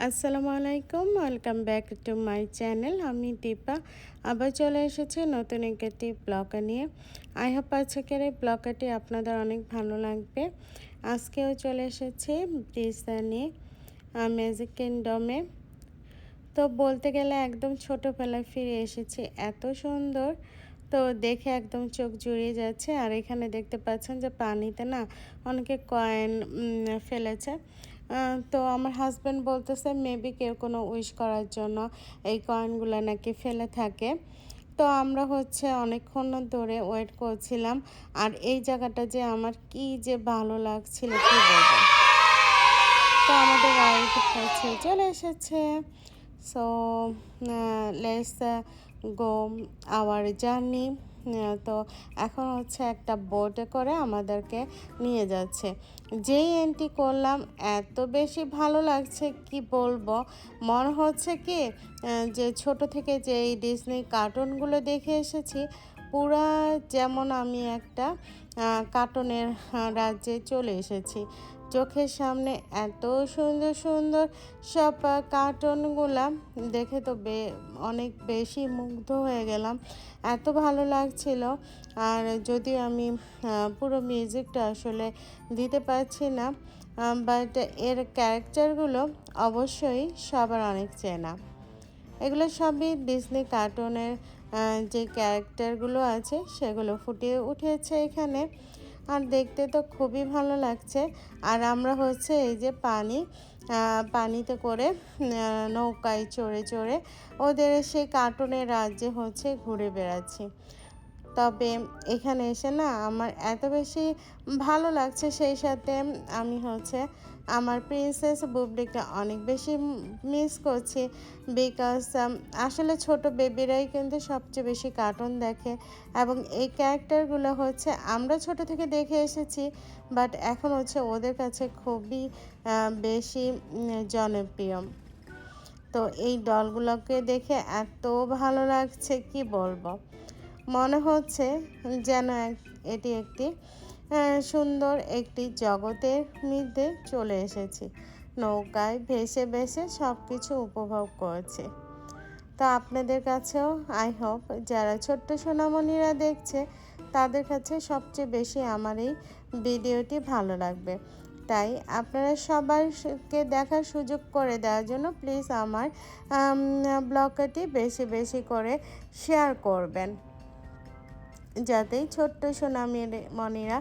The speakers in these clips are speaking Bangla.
আসসালামু আলাইকুম, welcome back to my channel. আমি দীপা। আবার চলে এসেছি নতুন একটি ব্লগা নিয়ে। আই হোপ আজকের এই ব্লগাটি আপনাদের অনেক ভালো লাগবে। আজকেও চলে এসেছি ডিসনি ম্যাজিক কিংডমে তো বলতে গেলে একদম ছোটোবেলায় ফিরে এসেছি। এত সুন্দর। তো দেখে একদম চোখ জুড়িয়ে যাচ্ছে। আর এখানে দেখতে পাচ্ছেন যে পানিতে না অনেকে কয়েন ফেলেছে। তো আমার হাজব্যান্ড বলতেছে মেবি কেউ কোনো উইশ করার জন্য এই কয়েনগুলো নাকি ফেলে থাকে। তো আমরা হচ্ছে অনেকক্ষণ ধরে ওয়েট করছিলাম। আর এই জায়গাটা যে আমার কি যে ভালো লাগছিল কি বলব? তো আমাদের গাড়ি হচ্ছে চলে এসেছে। So let's go our journey তো এখন হচ্ছে একটা বোটে করে আমাদেরকে নিয়ে যাচ্ছে। যেই এন্ট্রি করলাম, এত বেশি ভালো লাগছে, কি বলব? মনে হচ্ছে কি যে ছোট থেকে যে এই ডিজনি কার্টুনগুলো দেখে এসেছি, পুরা যেমন আমি একটা কার্টুনের রাজ্যে চলে এসেছি। চোখের সামনে এত সুন্দর সুন্দর সব কার্টুনগুলা দেখে তো বে, অনেক বেশি মুগ্ধ হয়ে গেলাম। এত ভালো লাগছিল। আর যদি আমি পুরো মিউজিকটা আসলে দিতে পারছি না বাট এর ক্যারেক্টারগুলো অবশ্যই সবার অনেক চেনা। এগুলো সবই ডিজনি কার্টুনের যে ক্যারেক্টারগুলো আছে সেগুলো ফুটিয়ে উঠেছে এখানে। আর দেখতে তো খুবই ভালো লাগছে। আর আমরা হচ্ছে এই যে পানি পানিতে করে নৌকায় চড়ে চড়ে ওদের সেই কার্টুনের রাজ্যে হচ্ছে ঘুরে বেড়াচ্ছি। তবে এখানে এসে না আমার এত বেশি ভালো লাগছে সেই সাথে আমি হচ্ছে আমার প্রিন্সেস বুবলিকে অনেক বেশি মিস করছি বিকজ আসলে ছোট বেবিরাই কিন্তু সবচেয়ে বেশি কার্টুন দেখে এবং এই ক্যারেক্টারগুলো হচ্ছে আমরা ছোট থেকে দেখে এসেছি বাট এখন হচ্ছে ওদের কাছে খুবই বেশি জনপ্রিয়। তো এই দলগুলোকে দেখে এত ভালো লাগছে কি বলব? মনে হচ্ছে যেন এটি একটি সুন্দর একটি জগতের মধ্যে চলে এসেছি। নৌকায় ভেসে ভেসে সব কিছু উপভোগ করছে। তো আপনাদের কাছেও আই হোপ যারা ছোট্ট সোনামণিরা দেখছে, তাদের কাছে সবচেয়ে বেশি আমার এই ভিডিওটি ভালো লাগবে। তাই আপনারা সবাইকে দেখার সুযোগ করে দেওয়ার জন্য প্লিজ আমার ব্লগটি বেশি বেশি করে শেয়ার করবেন। যাতে ছোট্ট সোনামের মনিরা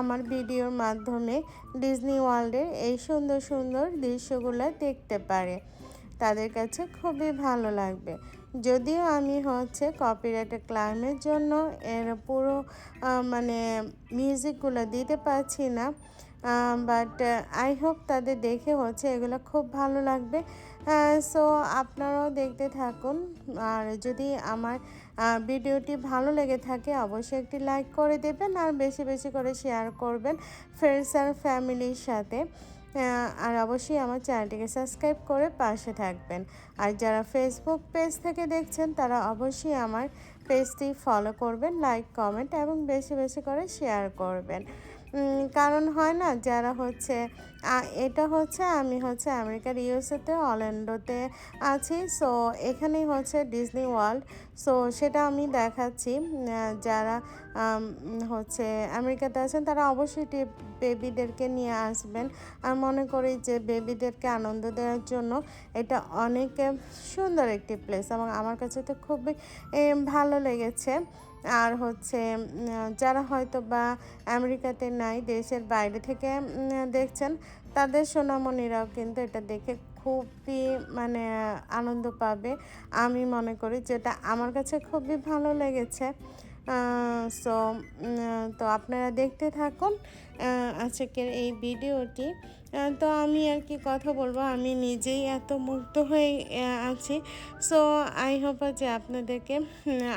আমার ভিডিওর মাধ্যমে ডিজনি ওয়ার্ল্ডের এই সুন্দর সুন্দর দৃশ্যগুলো দেখতে পারে। তাদের কাছে খুবই ভালো লাগবে। যদিও আমি হচ্ছে কপিরাইটের ক্লাইমের জন্য এর পুরো মানে মিউজিকগুলো দিতে পারছি না বাট আই হোপ তাদের দেখে হচ্ছে এগুলো খুব ভালো লাগবে। সো আপনারাও দেখতে থাকুন। আর যদি আমার ভিডিওটি ভালো লেগে থাকে, অবশ্যই একটি লাইক করে দেবেন আর বেশি বেশি করে শেয়ার করবেন ফ্রেন্ডস আর ফ্যামিলির সাথে। আর অবশ্যই আমার চ্যানেলটিকে সাবস্ক্রাইব করে পাশে থাকবেন। আর যারা ফেসবুক পেজ থেকে দেখছেন, তারা অবশ্যই আমার পেজটি ফলো করবেন লাইক কমেন্ট এবং বেশি বেশি করে শেয়ার করবেন। কারণ হয় না, যারা হচ্ছে এটা হচ্ছে, আমি হচ্ছে আমেরিকার ইউএসএতে অল্যান্ডোতে আছি। সো, এখানেই হচ্ছে ডিজনি ওয়ার্ল্ড। সো, সেটা আমি দেখাচ্ছি যারা হচ্ছে আমেরিকাতে আছেন, তারা অবশ্যই বেবিদেরকে নিয়ে আসবেন। আর মনে করি যে, বেবিদেরকে আনন্দ দেওয়ার জন্য এটা অনেক সুন্দর একটি প্লেস এবং আমার কাছে তো খুবই ভালো লেগেছে। আর হচ্ছে যারা হয়তো বা আমেরিকাতে নাই, দেশের বাইরে থেকে দেখছেন, তাদের সোনামণিরাও কিন্তু এটা দেখে খুবই মানে আনন্দ পাবে। আমি মনে করি যেটা আমার কাছে খুবই ভালো লেগেছে। সো তো আপনারা দেখতে থাকুন আজকের এই ভিডিওটি। তো আমি আর কি কথা বলব, আমি নিজেই এত মুগ্ধ হয়ে আছি। সো আই হোপ যে আপনাদেরকে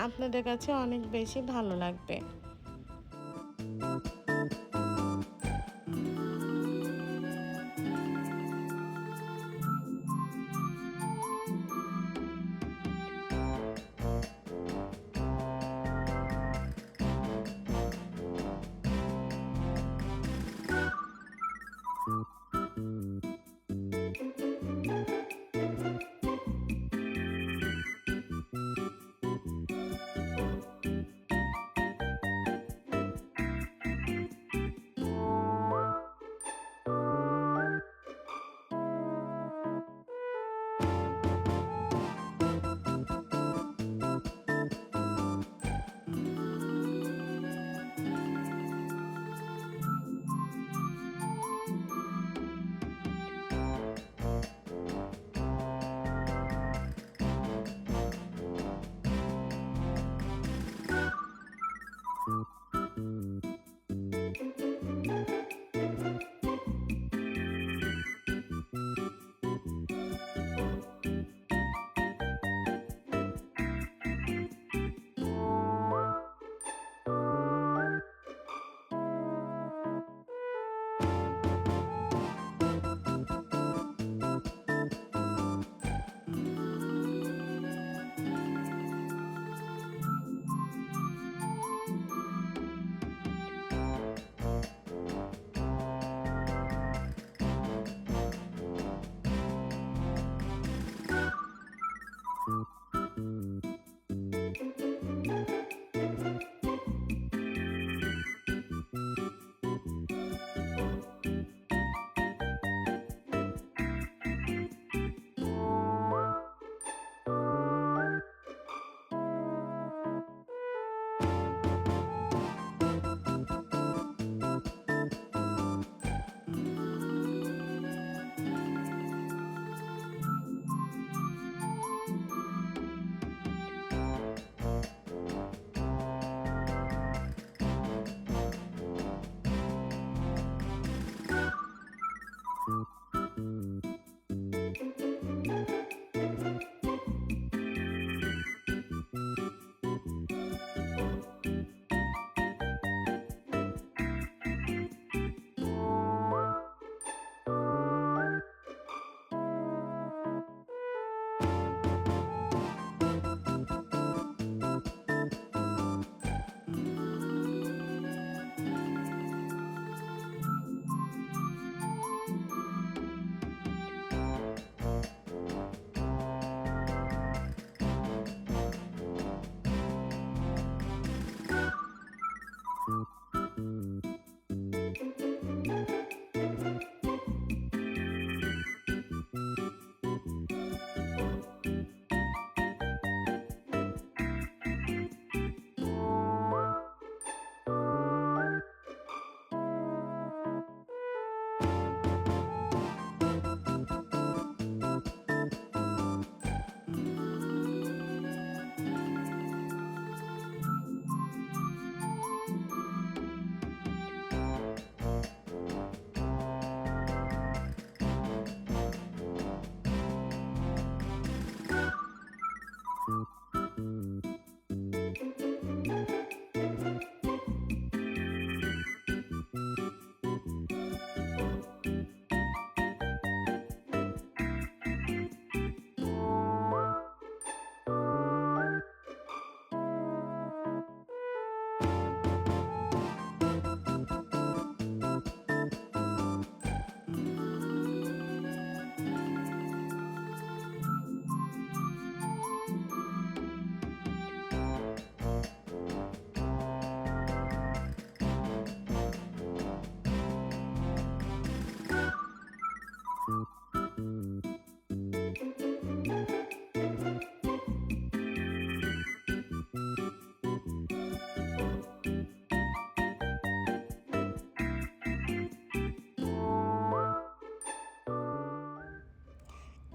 আপনাদের কাছে অনেক বেশি ভালো লাগবে।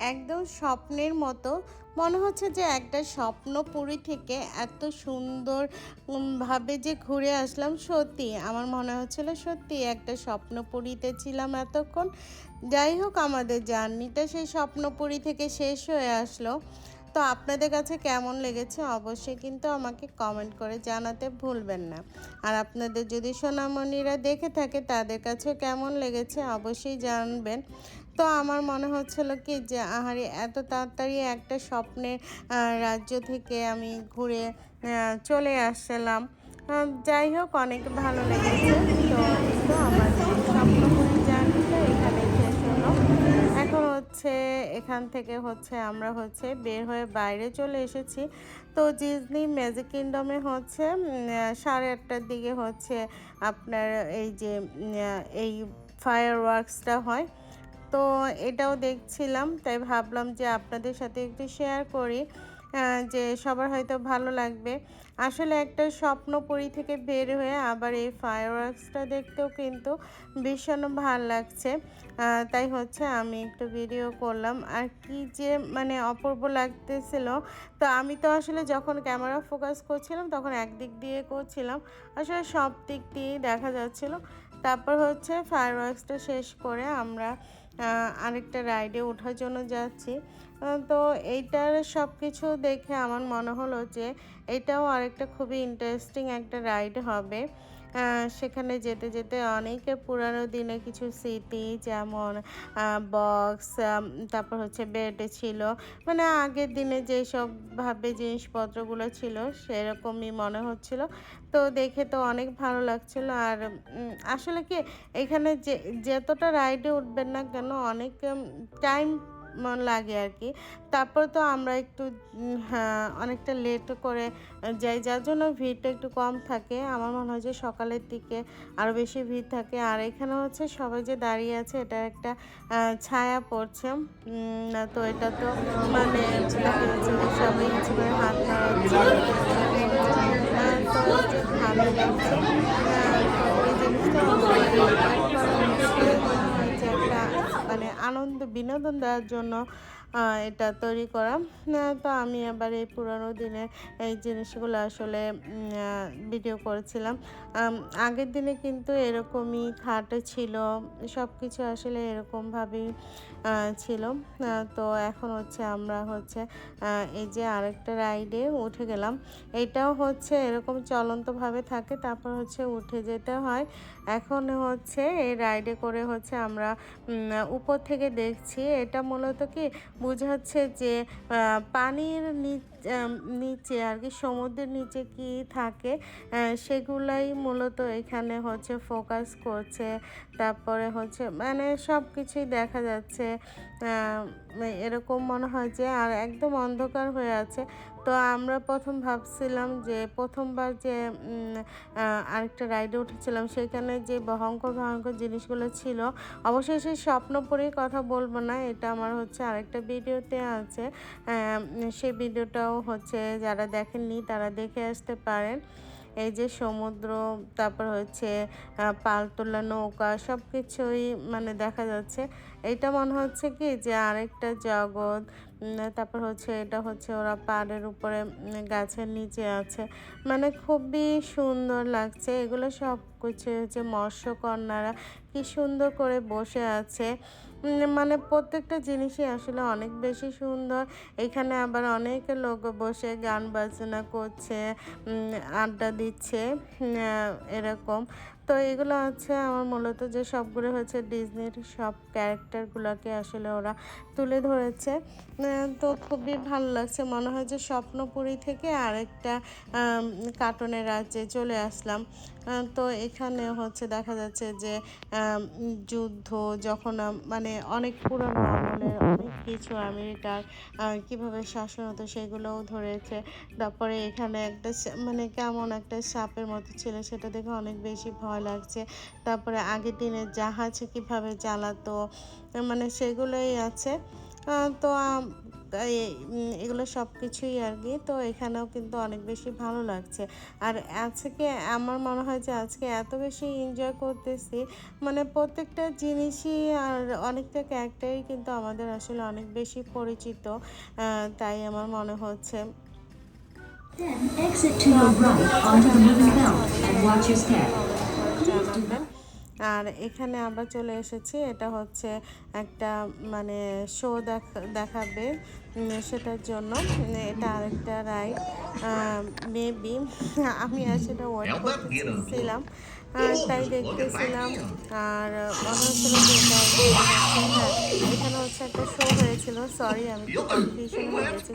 একদম স্বপ্নের মতো। মনে হচ্ছে যে একটা স্বপ্নপুরী থেকে এত সুন্দর ভাবে যে ঘুরে আসলাম, সত্যি আমার মনে হচ্ছিল সত্যি একটা স্বপ্নপুরীতে ছিলাম এতক্ষণ। যাই হোক, আমাদের জার্নিটা সেই স্বপ্নপুরী থেকে শেষ হয়ে আসলো। তো আপনাদের কাছে কেমন লেগেছে অবশ্যই কিন্তু আমাকে কমেন্ট করে জানাতে ভুলবেন না। আর আপনাদের যদি সোনামণিরা দেখে থাকে তাদের কাছে কেমন লেগেছে অবশ্যই জানবেন। তো আমার মনে হচ্ছিল কি যে আহারে এত তাড়াতাড়ি একটা স্বপ্নের রাজ্য থেকে আমি ঘুরে চলে আসছিলাম। আহ, যাই হোক অনেক ভালো লেগেছে। তো আমাদের স্বপ্নপুরী জার্নিটা এখানে এখন হচ্ছে এখান থেকে হচ্ছে আমরা হচ্ছে বের হয়ে বাইরে চলে এসেছি। তো ডিজনি ম্যাজিক কিংডমে হচ্ছে সাড়ে আটটার দিকে হচ্ছে আপনার এই যে এই ফায়ার ওয়ার্কসটা হয়। তো এটাও দেখছিলাম, তাই ভাবলাম যে আপনাদের সাথে একটু শেয়ার করি যে সবার হয়তো ভালো লাগবে। আসলে একটা স্বপ্নপুরী থেকে বের হয়ে আবার এই ফায়ারওয়ার্কসটা দেখতেও কিন্তু ভীষণ ভালো লাগছে। তাই হচ্ছে আমি একটু ভিডিও করলাম। আর কি যে মানে অপূর্ব লাগতেছিল, তো আমি তো আসলে যখন ক্যামেরা ফোকাস করছিলাম তখন একদিক দিয়ে করছিলাম। আসলে সব দিক দিয়েই দেখা যাচ্ছিল। তারপর হচ্ছে ফায়ারওয়ার্কসটা শেষ করে আমরা আরেকটা রাইডে ওঠার জন্য যাচ্ছি। তো এইটার সব কিছু দেখে আমার মনে হলো যে, এটাও আরেকটা খুবই ইন্টারেস্টিং একটা রাইড হবে। সেখানে যেতে যেতে অনেক পুরানো দিনে কিছু স্মৃতি যেমন বক্স তারপর হচ্ছে বেড ছিল। মানে আগের দিনে যেসব ভাবে জিনিসপত্রগুলো ছিল সেরকমই মনে হচ্ছিল। তো দেখে তো অনেক ভালো লাগছিল। আর আসলে কি এখানে যে, যতটা রাইডে উঠবেন না কেন অনেক টাইম লাগে আর কি। তারপর তো আমরা একটু হ্যাঁ, অনেকটা লেট করে যাই যার জন্য ভিড়টা একটু কম থাকে। আমার মনে হয় যে সকালের দিকে আরও বেশি ভিড় থাকে। আর এখানে হচ্ছে সবাই যে দাঁড়িয়ে আছে এটা একটা ছায়া পড়ছে। তো এটা তো মানে সবাই হাত নাড়াচ্ছে। লাগছে আহ, তো এই জিনিসটা আমার মনে হয় যে একটা মানে আনন্দ বিনোদন দেওয়ার জন্য এটা তৈরি করা তো আমি আবার এই পুরোনো দিনের এই জিনিসগুলো আসলে ভিডিও করেছিলাম। আগের দিনে কিন্তু এরকমই খাট ছিল সব কিছু আসলে এরকমভাবেই ছিল। তো এখন হচ্ছে আমরা হচ্ছে এই যে আরেকটা রাইডে উঠে গেলাম। এটাও হচ্ছে এরকম চলন্তভাবে থাকে, তারপর হচ্ছে উঠে যেতে হয়। এখন হচ্ছে এই রাইডে করে হচ্ছে আমরা উপর থেকে দেখছি, এটা মূলত কি বোঝাচ্ছে যে পানির নিচ আর কি সমুদ্রের নিচে কি থাকে সেগুলাই মূলত এখানে হচ্ছে ফোকাস করছে। তারপরে হচ্ছে মানে সব কিছুই দেখা যাচ্ছে এরকম মনে হয় যে, আর একদম অন্ধকার হয়ে আছে। তো আমরা প্রথম ভাবছিলাম যে প্রথমবার যে আরেকটা রাইডে উঠেছিলাম, সেখানে যে ভয়ঙ্কর ভয়ঙ্কর জিনিসগুলো ছিল অবশ্যই সেই স্বপ্নপুরীর কথা বলব না, এটা আমার হচ্ছে আরেকটা ভিডিওতে আছে। সেই ভিডিওটাও হচ্ছে যারা দেখেননি তারা দেখে আসতে পারেন। এই যে সমুদ্র, তারপর হচ্ছে পালতোলা নৌকা সব কিছুই মানে দেখা যাচ্ছে। এটা মনে হচ্ছে কি যে আরেকটা জগৎ তারপর হচ্ছে এটা হচ্ছে ওরা পাড়ের উপরে গাছের নিচে আছে। মানে খুবই সুন্দর লাগছে। এগুলো সব কিছু হচ্ছে মৎস্যকন্যারা কি সুন্দর করে বসে আছে। মানে প্রত্যেকটা জিনিসই আসলে অনেক বেশি সুন্দর। এখানে আবার অনেক লোক বসে গান বাজনা করছে আড্ডা দিচ্ছে এরকম। তো এগুলো হচ্ছে আমার মূলত যে সবগুলো হচ্ছে ডিজনির সব ক্যারেক্টারগুলোকে আসলে ওরা তুলে ধরেছে। তো খুবই ভালো লাগছে। মনে হয় যে স্বপ্নপুরী থেকে আরেকটা কার্টুনের রাজ্যে চলে আসলাম। তো এখানে হচ্ছে দেখা যাচ্ছে যে যুদ্ধ যখন মানে অনেক পুরনো আমলের অনেক কিছু আমেরিকার কীভাবে শাসন হতো সেগুলোও ধরেছে। তারপরে এখানে একটা মানে কেমন একটা সাপের মতো ছিল সেটা দেখে অনেক বেশি ভয় ভয় লাগছে। তারপরে আগের দিনে জাহাজ কীভাবে জ্বালাতো মানে সেগুলোই আছে। তো এগুলো সব কিছুই আর কি। তো এখানেও কিন্তু অনেক বেশি ভালো লাগছে। আর আজকে আমার মনে হয় যে আজকে এত বেশি এনজয় করতেছি মানে প্রত্যেকটা জিনিসই আর অনেকটা ক্যারেক্টারই কিন্তু আমাদের আসলে অনেক বেশি পরিচিত তাই আমার মনে হচ্ছে। Then exit to your right onto the moving belt and watch your step. জানাবেন আর এখানে আবার চলে এসেছি এটা হচ্ছে একটা মানে শো দেখাবে সেটার জন্য। এটা আরেকটা রাইড মেবি আমি আর সেটা ওয়ার্ড করতেছিলাম তাই দেখতেছিলাম। আর মনে হ্যাঁ, এখানে হচ্ছে একটা শো হয়েছিল সরি আমি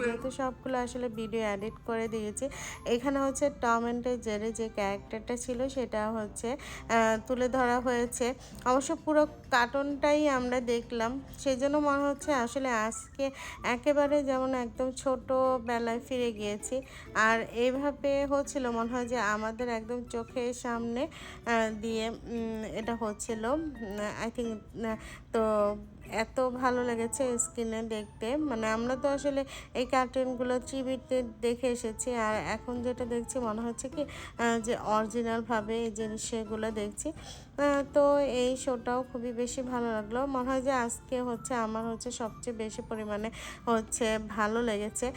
যেহেতু সবগুলো আসলে ভিডিও এডিট করে দিয়েছি। এখানে হচ্ছে টম অ্যান্ড জেরে যে ক্যারেক্টারটা ছিল সেটা হচ্ছে তুলে ধরা হয়েছে। অবশ্য পুরো কার্টুনটাই আমরা দেখলাম। সেই জন্য মনে হচ্ছে আসলে আজকে একেবারে যেমন একদম ছোটোবেলায় ফিরে গিয়েছি। আর এইভাবে হচ্ছিল মনে হয় যে আমাদের একদম চোখের সামনে দিয়ে এটা হচ্ছিল আই থিঙ্ক তো এত ভালো লেগেছে স্ক্রিনে দেখতে। মানে আমরা তো আসলে এই কার্টুনগুলো টিভিতে দেখে এসেছি, আর এখন যেটা দেখছি মনে হচ্ছে কি যে অরিজিনালভাবে এই জিনিসগুলো দেখছি। তো এই শোটাও খুবই বেশি ভালো লাগল। মনে হয় যে আজকে হচ্ছে আমার হচ্ছে সবচেয়ে বেশি পরিমাণে হচ্ছে ভালো লেগেছে।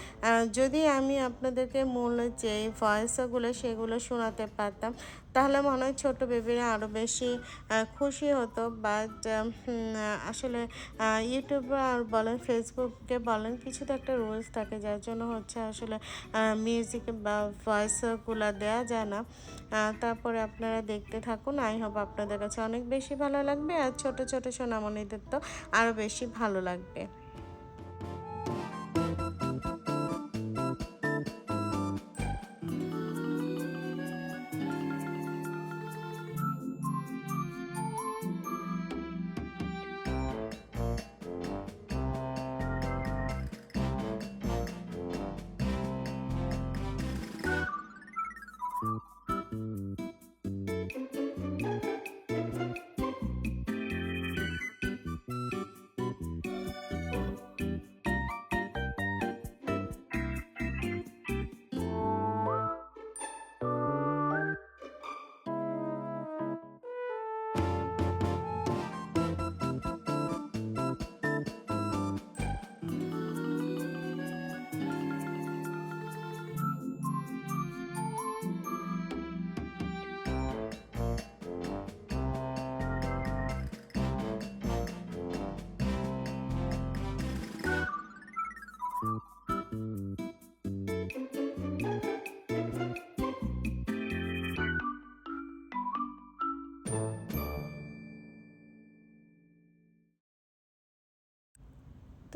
যদি আমি আপনাদেরকে মূল যে ভয়েসগুলো সেগুলো শোনাতে পারতাম, তাহলে মনে হয় ছোটো বেবিরা আরও বেশি খুশি হতো। বাট আসলে ইউটিউবে আর বলেন ফেসবুকে বলেন, কিছু তো একটা রুলস থাকে, যার জন্য হচ্ছে আসলে মিউজিক বা ভয়েসগুলো দেওয়া যায় না। তারপরে আপনারা দেখতে থাকুন। আই হোপ আপনাদের কাছে অনেক বেশি ভালো লাগবে। আর ছোট ছোট সোনামণিদের তো আরও বেশি ভালো লাগবে।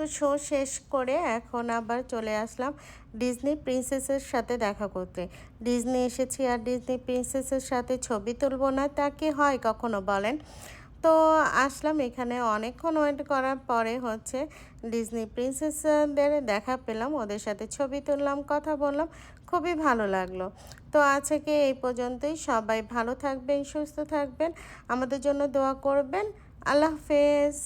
তো শো শেষ করে এখন আবার চলে আসলাম ডিজনি প্রিন্সেসের সাথে দেখা করতে। ডিজনি এসেছি আর ডিজনি প্রিন্সেসের সাথে ছবি তুলবো না, তা কি হয় কখনো বলেন? তো আসলাম এখানে অনেকক্ষণ ওয়েট করার পরে হচ্ছে ডিজনি প্রিন্সেসদের দেখা পেলাম, ওদের সাথে ছবি তুললাম, কথা বললাম, খুবই ভালো লাগল। তো আজকে এই পর্যন্তই, সবাই ভালো থাকবেন, সুস্থ থাকবেন, আমাদের জন্য দোয়া করবেন, আল্লাহ হাফেজ।